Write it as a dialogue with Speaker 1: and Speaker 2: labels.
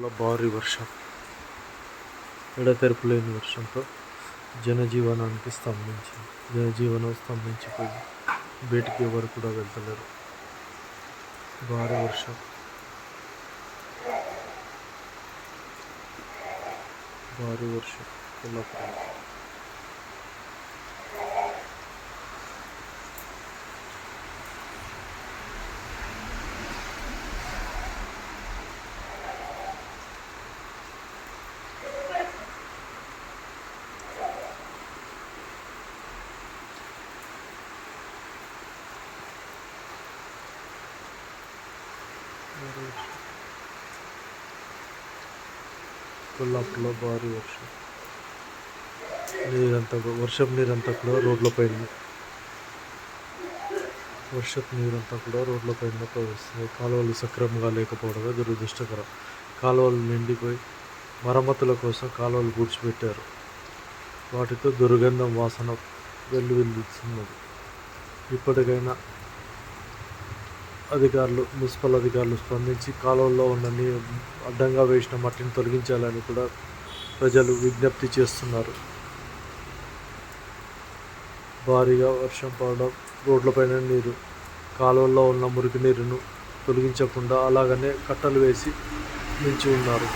Speaker 1: లో భారీ వర్షం. ఎడతెరపు లేని వర్షంతో జనజీవనానికి స్తంభించింది. జనజీవనం స్తంభించిపోయింది. బయటికి ఎవరు కూడా వెళ్తలేరు. భారీ వర్షం. భారీ వర్షం. కొల్లాపురం. కొల్లాపూర్లో భారీ వర్షం. నీరంతా కూడా- వర్షపు నీరంతా కూడా రోడ్లపైన వర్షపు నీరంతా కూడా రోడ్ల పైన ప్రవహిస్తుంది కాలువలు సక్రమంగా లేకపోవడమే దురదృష్టకరం. కాలువలు నిండిపోయి మరమ్మతుల కోసం కాలువలు పూడ్చిపెట్టారు వాటితో దుర్గంధం వాసన వెల్లువెల్లుతున్నది. ఇప్పటికైనా అధికారులు మున్సిపల్ అధికారులు స్పందించి కాలువల్లో ఉన్న నీ అడ్డంగా వేసిన మట్టిని తొలగించాలని కూడా ప్రజలు విజ్ఞప్తి చేస్తున్నారు. భారీగా వర్షం పడడం రోడ్లపైన నీరు కాలువల్లో ఉన్న మురికి నీరును తొలగించకుండా అలాగనే కట్టలు వేసి నిలిచి ఉన్నారు.